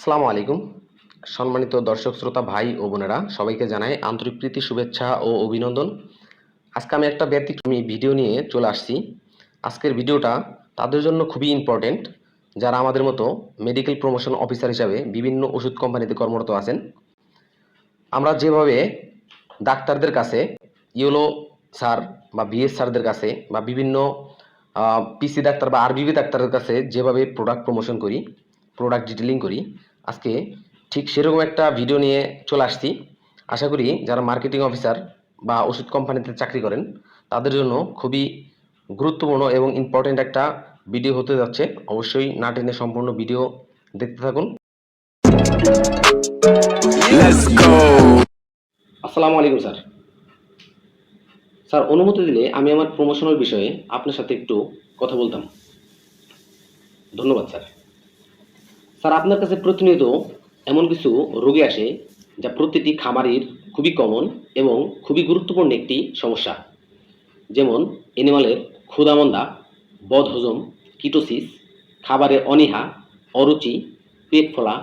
আসসালামু আলাইকুম। সম্মানিত দর্শক, শ্রোতা, ভাই ও বোনেরা, সবাইকে জানাই আন্তরিক প্রীতি, শুভেচ্ছা ও অভিনন্দন। আজকে আমি একটা ব্যতিক্রমী ভিডিও নিয়ে চলে আসছি। আজকের ভিডিওটা তাদের জন্য খুবই ইম্পর্টেন্ট যারা আমাদের মতো মেডিকেল প্রমোশন অফিসার হিসাবে বিভিন্ন ওষুধ কোম্পানিতে কর্মরত আছেন, আমরা যেভাবে ডাক্তারদের কাছে, ইউলো স্যার বা বিএস স্যারদের কাছে বা বিভিন্ন পিসি ডাক্তার বা আরবিবি ডাক্তারের কাছে যেভাবে প্রোডাক্ট প্রমোশন করি প্রোডাক্ট ডিটেলিং করি আজকে ঠিক সেরকম একটা ভিডিও নিয়ে চলে আসছি। আশা করি যারা মার্কেটিং অফিসার বা ওষুধ কোম্পানিতে চাকরি করেন তাদের জন্য খুবই গুরুত্বপূর্ণ এবং ইম্পর্টেন্ট একটা ভিডিও হতে যাচ্ছে। অবশ্যই না টেনে সম্পূর্ণ ভিডিও দেখতে থাকুন. আসসালামু আলাইকুম স্যার। স্যার অনুমতি দিলে আমি আমার প্রমোশনের বিষয়ে আপনার সাথে একটু কথা বলতাম। ধন্যবাদ স্যার। স্যার, আপনার কাছে প্রতিনিয়ত এমন কিছু রোগী আসে যা প্রতিটি খামারির খুবই কমন এবং খুবই গুরুত্বপূর্ণ একটি সমস্যা। যেমন এনিমালের ক্ষুধামন্দা, বদহজম কিটোসিস খাবারে অনীহা, অরুচি, পেট ফোলা,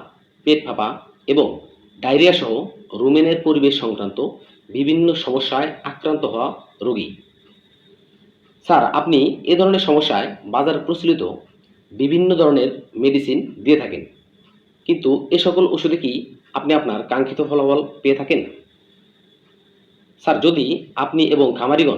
পেট ফাঁপা এবং ডায়রিয়া সহ রুমেনের পরিবেশ সংক্রান্ত বিভিন্ন সমস্যায় আক্রান্ত হওয়া রোগী। স্যার, আপনি এ ধরনের সমস্যায় বাজার প্রচলিত বিভিন্ন ধরনের মেডিসিন দিয়ে থাকেন। কিন্তু এ সকল ওষুধে কি আপনি আপনার কাঙ্ক্ষিত ফলাফল পেয়ে থাকেন? স্যার, যদি আপনি এবং খামারিগণ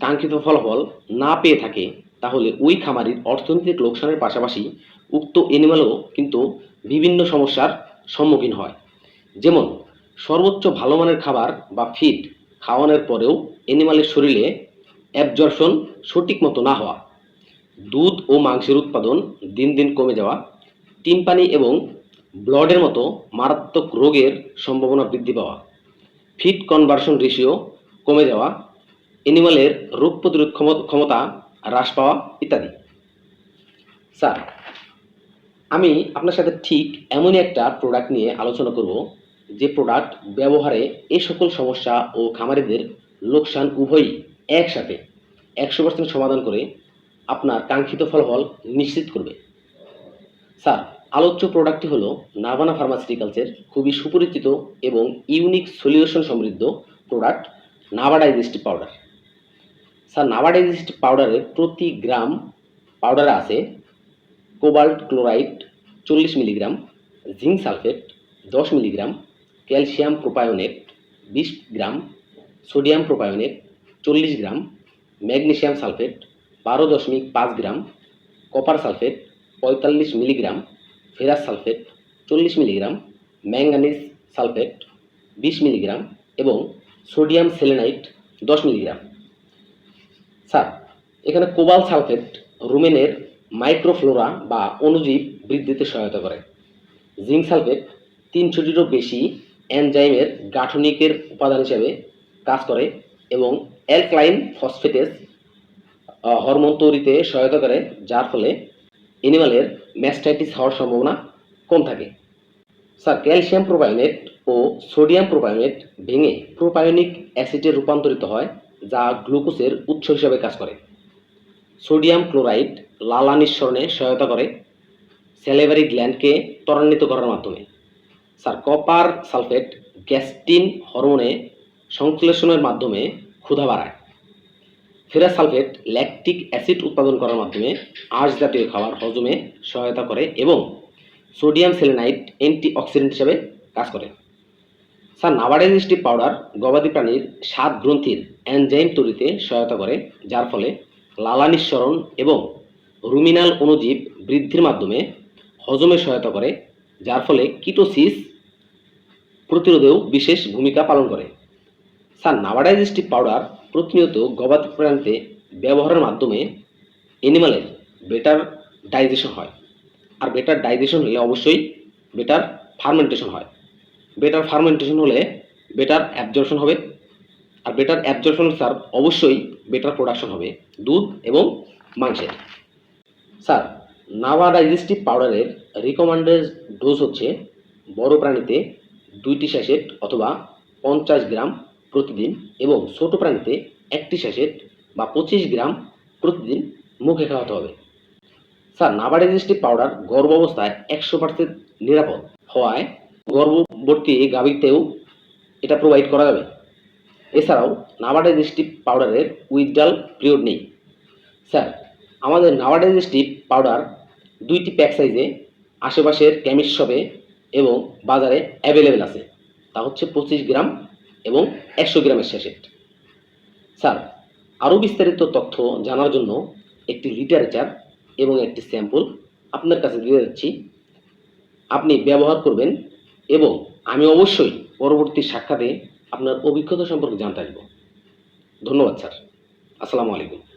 কাঙ্ক্ষিত ফলাফল না পেয়ে থাকে, তাহলে ওই খামারির অর্থনৈতিক লোকসানের পাশাপাশি উক্ত এনিম্যালও কিন্তু বিভিন্ন সমস্যার সম্মুখীন হয়। যেমন, সর্বোচ্চ ভালো মানের খাবার বা ফিড খাওয়ানোর পরেও এনিমালের শরীরে অ্যাবজর্পশন সঠিক মতো না হওয়া। দুধ ও মাংসের উৎপাদন দিন দিন কমে যাওয়া টিম্পানি এবং ব্লডের মতো মারাত্মক রোগের সম্ভাবনা বৃদ্ধি পাওয়া, ফিট কনভার্সন রেশিও কমে যাওয়া, এনিমালের রোগ প্রতিরোধ ক্ষম- ক্ষমতা হ্রাস পাওয়া ইত্যাদি। স্যার, আমি আপনার সাথে ঠিক এমনই একটা প্রোডাক্ট নিয়ে আলোচনা করব, যে প্রোডাক্ট ব্যবহারে এই সকল সমস্যা ও খামারিদের লোকসান উভয়ই একসাথে একশো পার্সেন্ট সমাধান করে আপনার কাঙ্ক্ষিত ফলাফল নিশ্চিত করবে। স্যার, আলোচ্য প্রোডাক্টটি হলো নাভানা ফার্মাসিউটিক্যালসের খুবই সুপরিচিত এবং ইউনিক সলিউশন সমৃদ্ধ product Nava digestive powder sir Nava digestive পাউডারের প্রতি গ্রাম পাউডারে আছে কোবাল্ট ক্লোরাইড চল্লিশ মিলিগ্রাম জিঙ্ক সালফেট দশ মিলিগ্রাম ক্যালসিয়াম প্রোপায়োনেট বিশ গ্রাম সোডিয়াম প্রোপায়োনেট চল্লিশ গ্রাম ম্যাগনেশিয়াম সালফেট বারো দশমিক পাঁচ গ্রাম কপার সালফেট পঁয়তাল্লিশ মিলিগ্রাম ফেরাস সালফেট চল্লিশ মিলিগ্রাম ম্যাঙ্গানিজ সালফেট বিশ মিলিগ্রাম এবং সোডিয়াম সেলেনাইট দশ মিলিগ্রাম। স্যার, এখানে কোবাল সালফেট রুমেনের মাইক্রোফ্লোরা বা অণুজীব বৃদ্ধিতে সহায়তা করে। জিঙ্ক সালফেট তিনশোটিরও বেশি এনজাইমের গাঠনিকের উপাদান হিসেবে কাজ করে এবং অ্যালক্লাইন ফসফেটেস হরমোন তৈরিতে সহায়তা করে, যার ফলে এনিমালের ম্যাস্টাইটিস হওয়ার সম্ভাবনা কম থাকে। স্যার ক্যালসিয়াম প্রোপায়োনেট ও সোডিয়াম প্রোপায়োনেট ভেঙে প্রোপায়োনিক অ্যাসিডে রূপান্তরিত হয়, যা গ্লুকোজের উৎস হিসাবে কাজ করে। সোডিয়াম ক্লোরাইড লালা নিঃসরণে সহায়তা করে স্যালেভারি গ্ল্যান্ডকে ত্বরান্বিত করার মাধ্যমে। স্যার কপার সালফেট গ্যাস্টিন হরমোনে সংশ্লেষণের মাধ্যমে ক্ষুধা বাড়ায়। ফেরাস সালফেট ল্যাকটিক অ্যাসিড উৎপাদন করার মাধ্যমে আঁশ জাতীয় খাবার হজমে সহায়তা করে এবং সোডিয়াম সেলেনাইট অ্যান্টি অক্সিডেন্ট হিসেবে কাজ করে। স্যার নাভাডাইজেস্টিভ পাউডার গবাদি প্রাণীর স্বাদ গ্রন্থির অ্যানজাইম তৈরিতে সহায়তা করে, যার ফলে লালা নিঃসরণ এবং রুমিনাল অণুজীব বৃদ্ধির মাধ্যমে হজমে সহায়তা করে, যার ফলে কিটোসিস প্রতিরোধেও বিশেষ ভূমিকা পালন করে। স্যার নাভাডাইজেস্টিভ পাউডার প্রতিনিয়ত গবাদি প্রাণীতে ব্যবহারের মাধ্যমে এনিমালের বেটার ডাইজেশন হয়। আর বেটার ডাইজেশন হলে অবশ্যই বেটার ফার্মেন্টেশন হয়। বেটার ফার্মেন্টেশন হলে বেটার অ্যাবজর্পশন হবে। আর বেটার অ্যাবজর্পশন স্যার অবশ্যই বেটার প্রোডাকশন হবে দুধ এবং মাংসের। স্যার নাভা ডাইজেস্টিভ পাউডারের রিকমান্ডেড ডোজ হচ্ছে বড় প্রাণীতে দুইটি স্যাশেট অথবা পঞ্চাশ গ্রাম প্রতিদিন এবং ছোট প্রাণীতে একটি স্যাশেট বা পঁচিশ গ্রাম প্রতিদিন মুখে খাওয়াতে হবে। স্যার নাভা ডাইজেস্টিভ পাউডার গর্ভ অবস্থায় একশো পার্সেন্ট নিরাপদ। হওয়ায় গর্ভবর্তী গাভীতেও এটা প্রোভাইড করা যাবে। এছাড়াও নাভা ডাইজেস্টিভ পাউডারের উইথড্রাল পিরিয়ড নেই। স্যার, আমাদের নাভা ডাইজেস্টিভ পাউডার দুইটি প্যাক সাইজে আশেপাশের কেমিস্ট শপে এবং বাজারে অ্যাভেলেবেল আছে। তা হচ্ছে পঁচিশ গ্রাম এবং একশো গ্রামের স্যাশেট স্যার, আরও বিস্তারিত তথ্য জানার জন্য একটি লিটারেচার এবং একটি স্যাম্পল আপনার কাছে দিয়ে যাচ্ছি। আপনি ব্যবহার করবেন এবং আমি অবশ্যই পরবর্তী সাক্ষাতে আপনার অভিজ্ঞতা সম্পর্কে জানতে আসব। ধন্যবাদ, স্যার। আসসালামু আলাইকুম।